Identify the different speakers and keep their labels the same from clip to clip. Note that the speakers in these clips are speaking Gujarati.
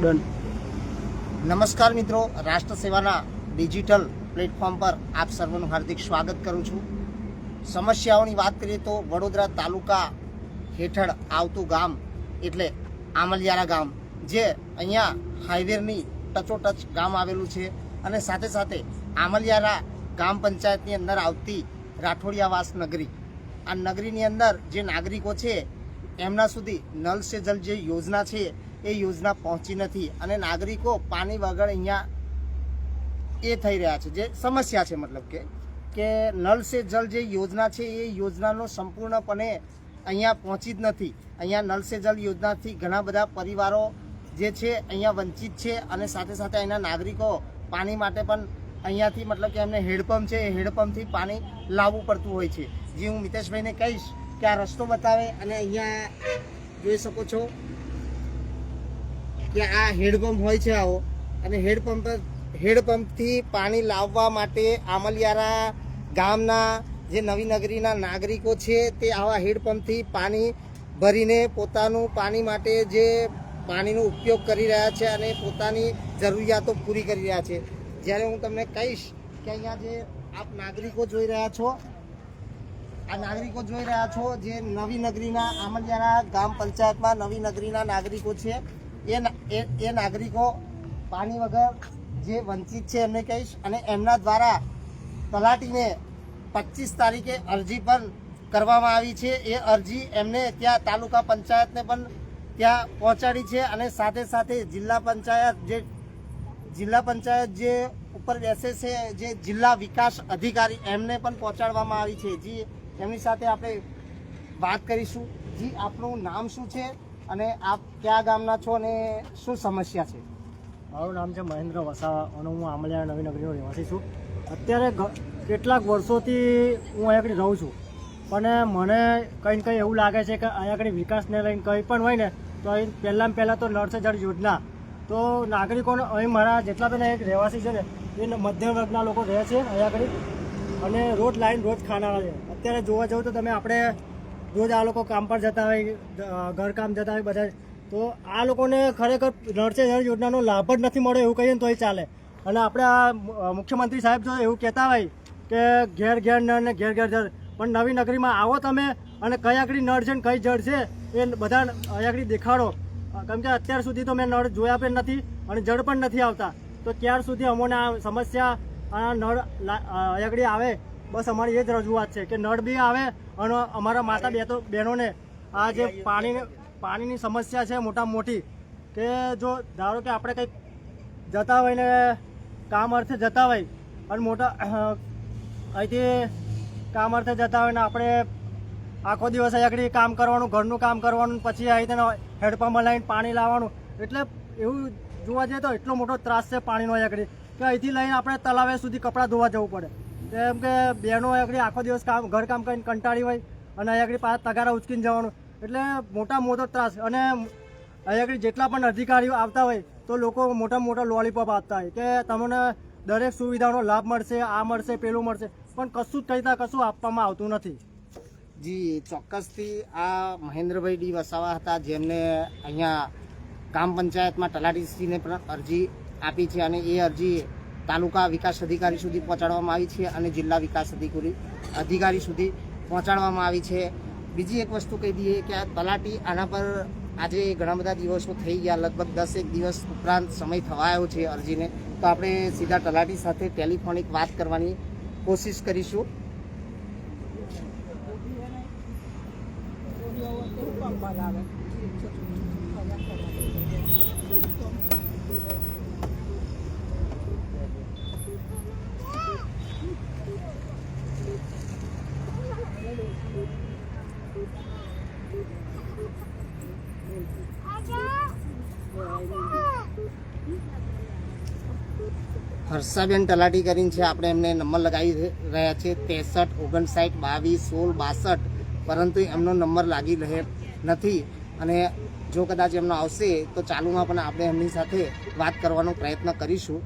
Speaker 1: ડન.
Speaker 2: નમસ્કાર મિત્રો રાષ્ટ્ર સેવાના ડિજિટલ પ્લેટફોર્મ પર આપ સર્વનું હાર્દિક સ્વાગત કરું છું. સમસ્યાઓની વાત કરીએ તો વડોદરા તાલુકા હેઠળ આવતું ગામ એટલે આમલિયારા ગામ, જે અહીંયા હાઈવેની ટચોટચ ગામ આવેલું છે અને સાથે સાથે આમલિયારા ગામ પંચાયતની અંદર આવતી રાઠોડિયાવાસ નગરી. આ નગરીની અંદર જે નાગરિકો છે, એમના સુધી નલ સે જલ જે યોજના છે એ યોજના પહોંચી નથી. અને નાગરિકો પાણી વગર અહીંયા એ થઈ રહ્યા છે. જે સમસ્યા છે મતલબ કે કે નલ સે જલ જે યોજના છે, એ યોજનાનો સંપૂર્ણપણે અહીંયા પહોંચી જ નથી. અહીંયા નલ સે જલ યોજનાથી ઘણા બધા પરિવારો જે છે અહીંયા વંચિત છે અને સાથે સાથે અહીંના નાગરિકો પાણી માટે પણ અહીંયાથી મતલબ કે એમને હેડપંપ છે, એ હેડપંપથી પાણી લાવવું પડતું હોય છે. જે, હું મિતેશભાઈને કહીશ કે આ રસ્તો બતાવે અને અહીંયા જોઈ શકો છો. કે આ હેડપંપ હોય છે આવો. અને હેડપંપ હેડપંપથી પાણી લાવવા માટે આમલિયારા ગામના જે નવી નગરીના નાગરિકો છે તે આવા હેડપંપથી પાણી ભરીને પોતાનું પાણી માટે જે પાણીનો ઉપયોગ કરી રહ્યા છે અને પોતાની જરૂરિયાતો પૂરી કરી રહ્યા છે. જ્યારે હું તમને કહીશ કે અહીંયા જે આપ નાગરિકો જોઈ રહ્યા છો, આ નાગરિકો જોઈ રહ્યા છો જે નવી નગરીના આમલિયારા ગામ પંચાયતમાં નવી નગરીના નાગરિકો છે, એ એ- એ નાગરિકો પાણી વગર જે વંચિત છે એમને કહીશ અને એમના દ્વારા તલાટીને પચીસ તારીખે અરજી પણ કરવામાં આવી છે. એ અરજી એમને ત્યાં તાલુકા પંચાયતને પણ ત્યાં પહોંચાડી છે અને સાથે સાથે જિલ્લા પંચાયત જે, જિલ્લા પંચાયત જે ઉપર બેસે છે, જે જિલ્લા વિકાસ અધિકારી એમને પણ પહોંચાડવામાં આવી છે. જે, એમની સાથે આપણે વાત કરીશું. જી, આપનું નામ શું છે? અને આપ કયા ગામના છો અને શું સમસ્યા છે?
Speaker 1: મારું નામ છે મહેન્દ્ર વસાવા અને હું આમલિયા નવી નગરીનો રહેવાસી છું. અત્યારે કેટલાક વર્ષોથી હું અહીંયા આગળ રહું છું. પણ મને કંઈ કંઈ એવું લાગે છે કે અહીંયા આગળ વિકાસને લઈને કંઈ પણ હોય ને, તો અહીં પહેલાં પહેલાં તો નળ જળ યોજના. તો નાગરિકોને અહીં મારા જેટલા પણ એક રહેવાસી છે ને, એ મધ્યમ વર્ગના લોકો રહે છે અહીંયા આગળ. અને રોજ લાઈન રોજ ખાનારા છે. અત્યારે જોવા જવું તો તમે આપણે રોજ આ લોકો કામ પર જતા હોય ઘરકામ જતા હોય બધા. તો આ લોકોને ખરેખર નળ સે જળ યોજનાનો લાભ જ નથી મળ્યો એવું કહીએ ને તોય ચાલે. અને આપણે આ મુખ્યમંત્રી સાહેબ જો એવું કહેતા હોય કે ઘેર ઘેર નળ ને ઘેર ઘેર જળ, પણ નવી નગરીમાં આવો તમે અને કઈ આગળ નળ છે ને કઈ જળ છે એ બધા અહીં દેખાડો. કેમ કે અત્યાર સુધી તો મેં નળ જોયા પણ નથી અને જળ પણ નથી આવતા. તો ક્યાર સુધી અમોને આ સમસ્યા, આ નળ આગળ આવે? બસ અમારી એ જ રજૂઆત છે કે નળ બી આવે અને અમારા માતા બે તો બહેનોને આ જે પાણી પાણીની સમસ્યા છે મોટા મોટી કે જો ધારો કે આપણે કંઈક જતા હોય ને કામ અર્થે જતા હોય અને મોટા અહીંથી કામ અર્થે જતા હોય ને આપણે આખો દિવસ આગળ કામ કરવાનું, ઘરનું કામ કરવાનું, પછી અહીં તેને હેડપંપ લાવીને પાણી લાવવાનું. એટલે એવું જોવા જઈએ તો એટલો મોટો ત્રાસ છે પાણીનો આગળ કે અહીંથી લઈને આપણે તલાવે સુધી કપડાં ધોવા જવું પડે. કેમ કે બહેનો આગળ આખો દિવસ કામ, ઘર કામ કરીને કંટાળી હોય અને અહીંયા આગળ પાછા તગારા ઉચકીને જવાનું. એટલે મોટા મોટો ત્રાસ અને અહીંયા આગળ જેટલા પણ અધિકારીઓ આવતા હોય તો લોકો મોટા મોટા લોલીપોપ આપતા હોય કે તમને દરેક સુવિધાનો લાભ મળશે, આ મળશે, પેલું મળશે. પણ કશું જ કહીતા કશું આપવામાં આવતું નથી.
Speaker 2: જી, ચોક્કસથી આ મહેન્દ્રભાઈ ડી વસાવા હતા જેમને અહીંયા ગ્રામ પંચાયતમાં તલાટીશ્રીને પણ અરજી આપી છે અને એ અરજી તાલુકા વિકાસ અધિકારી સુધી પહોંચાડવામાં આવી છે અને જિલ્લા વિકાસ અધિકારી અધિકારી સુધી પહોંચાડવામાં આવી છે. બીજી એક વસ્તુ કહી દઈએ કે આ તલાટી આના પર આજે ઘણા બધા દિવસો થઈ ગયા. લગભગ દસ એક દિવસ ઉપરાંત સમય થવાયો છે અરજીને. તો આપણે સીધા તલાટી સાથે ટેલિફોનિક વાત કરવાની કોશિશ કરીશું. હર્ષાબેન તલાટી કરીને છે, આપણે એમને નંબર લગાવી રહ્યા છે, ત્રેસઠ, ઓગણસાઠ, બાવીસ, સોળ, બાસઠ, પરંતુ એમનો નંબર લાગી રહે નથી. અને જો કદાચ એમનો આવશે, તો ચાલુમાં પણ આપણે એમની સાથે વાત કરવાનો પ્રયત્ન કરીશું.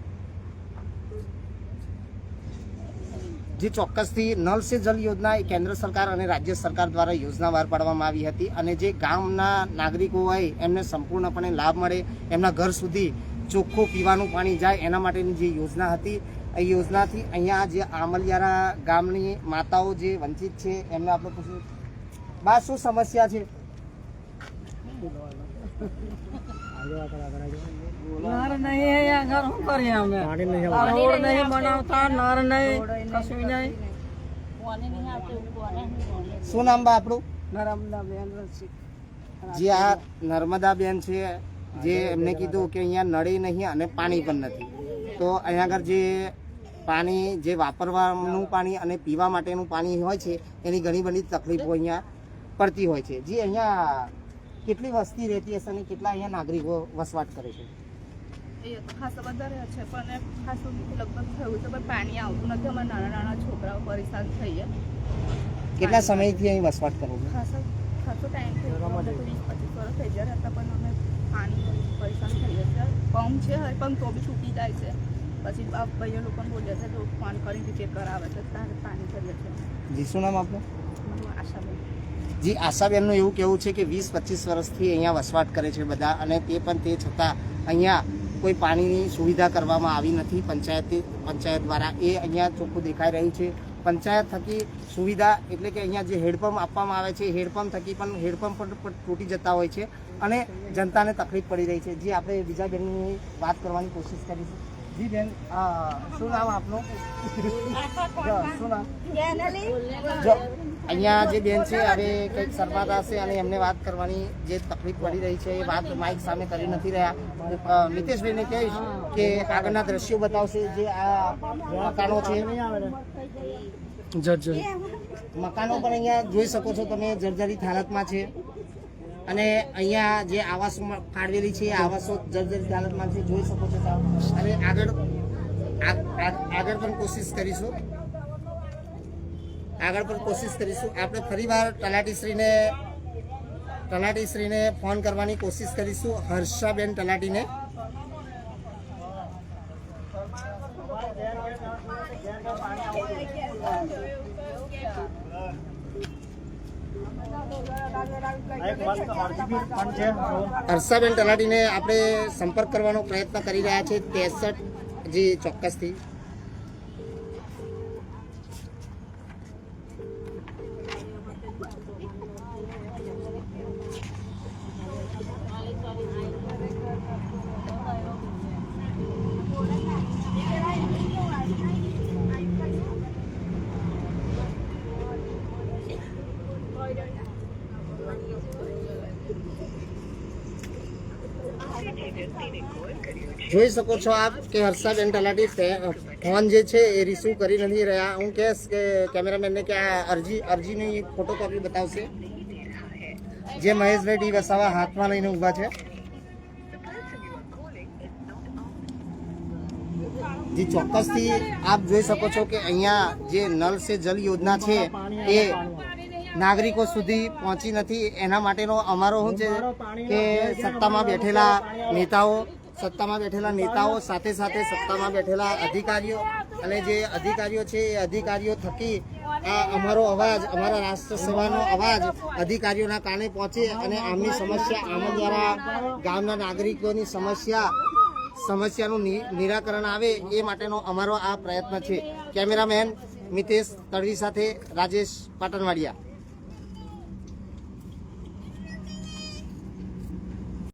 Speaker 2: જે ચોક્કસથી નલ સે જલ યોજના એ કેન્દ્ર સરકાર અને રાજ્ય સરકાર દ્વારા યોજના બહાર પાડવામાં આવી હતી. અને જે ગામના નાગરિકો હોય, એમને સંપૂર્ણપણે લાભ મળે, એમના ઘર સુધી ચોખ્ખું પીવાનું પાણી જાય એના માટેની જે યોજના હતી એ યોજનાથી અહીંયા જે આમલિયારા ગામની માતાઓ જે વંચિત છે એમને આપણે પૂછ્યું બા શું સમસ્યા છે.
Speaker 3: નર નહીં આગળ શું કરીએ અમે. રોડ નહીં બનાવતા નર નહીં કશું નહીં
Speaker 2: શું નામ બા આપણું
Speaker 3: નર્મદા બેન રસી
Speaker 2: જે આ નર્મદા બેન છે જે એમને કીધું કે અહીંયા નળી નહીં અને પાણી પણ નથી. તો અહીંયા આગળ જે પાણી જે વાપરવાનું પાણી અને પીવા માટેનું પાણી હોય છે એની ઘણી બધી તકલીફો અહીંયા પડતી હોય છે. જે અહીંયા કેટલી વસ્તી રહેતી હશે અને કેટલા અહીંયા નાગરિકો વસવાટ કરે છે?
Speaker 4: એ તો ખાસા બધા છે પણ ખાસ લગભગ થયું છે પણ પાણી આવતું નથી. અમારા નાના નાના છોકરાઓ પરેશાન થઈએ
Speaker 2: કેટલા સમયથી અહીં વસવાટ કરો છો?
Speaker 4: ખાસો ખાસો ટાઈમ થયો વીસ પચીસ વર્ષ થઈ ગયા હતા પણ અમે પાણી પરેશાન થઈ છે પંપ છે હવે પંપ તો બી છૂટી જાય છે. પછી ભાઈઓ લોકોને બોલ્યા છે તો ફોન કરી રિપેર કરાવે છે ત્યારે પાણી કરીએ છે.
Speaker 2: જી શું નામ આપનું? જી આશાબેનનું એવું કહેવું છે કે વીસ પચીસ વર્ષથી અહીંયા વસવાટ કરે છે બધા અને તે પણ તે છતાં અહીંયા કોઈ પાણીની સુવિધા કરવામાં આવી નથી. પંચાયત પંચાયત દ્વારા એ અહીંયા ચોખ્ખું દેખાઈ રહ્યું છે. પંચાયત થકી સુવિધા એટલે કે અહીંયા જે હેડપંપ આપવામાં આવે છે હેડપંપ થકી પણ હેડપંપ પણ તૂટી જતા હોય છે અને જનતાને તકલીફ પડી રહી છે. જે, આપણે બીજા બેનની વાત કરવાની કોશિશ કરીશું. જી બેન શું નામ આપનું? શું નામ? અહીંયા જે બેન છે હવે કંઈક શરમાતા હશે અને એમને વાત કરવાની જે તકલીફ પડી રહી છે એ વાત માઇક સામે કરી નથી રહ્યા. મિતેશભાઈને કહીશ કે આગળના દ્રશ્યો બતાવશે જે આ મકાનો છે.
Speaker 1: નહીં
Speaker 2: મકાનો પણ અહીંયા જોઈ શકો છો તમે જર્જરિત હાલતમાં છે. અને અહીંયા જે આવાસ ફાળવેલી છે આવાસો જર્જરિત હાલતમાં છે જોઈ શકો છો. અને આગળ આગળ પણ કોશિશ કરીશું. આગળ પણ કોશિશ કરીશું. આપણે ફરીવાર તલાટીશ્રીને તલાટીશ્રીને ફોન કરવાની કોશિશ કરીશું, હર્ષાબેન તલાટીને.
Speaker 1: પણ
Speaker 2: હર્ષાબેન તલાટીને આપણે સંપર્ક કરવાનો પ્રયત્ન કરી રહ્યા છીએ તેસઠ જે ચોક્કસથી. જોઈ શકો છો આપ કે હર્ષાબેન તલાટી ફોન જે છે એ રિસીવ કરી નથી રહ્યા. હું કહેશ કે કેમેરામેનને કે આ અરજી, અરજીની ફોટોકોપી બતાવશે. જે મહેશભાઈ ડી વસાવા હાથમાં લઈને ઊભા છે. જે, ચોક્કસથી આપ જોઈ શકો છો કે અહીંયા જે નલ સે જલ યોજના છે એ નાગરિકો સુધી પહોંચી નથી. એના માટેનો અમારો શું છે કે સત્તામાં બેઠેલા નેતાઓ સત્તામાં બેઠેલા નેતાઓ સાથે સાથે સત્તામાં બેઠેલા અધિકારીઓ અને જે અધિકારીઓ છે એ અધિકારીઓ થકી આ અમારો અવાજ અમારા રાષ્ટ્રસભાનો અવાજ અધિકારીઓના કાને પહોંચે અને આમની સમસ્યા આમ દ્વારા ગામના નાગરિકોની સમસ્યા સમસ્યાનું નિ- નિરાકરણ આવે એ માટેનો અમારો આ પ્રયત્ન છે. કેમેરામેન મિતેશ તડવી સાથે રાજેશ પાટણવાડિયા.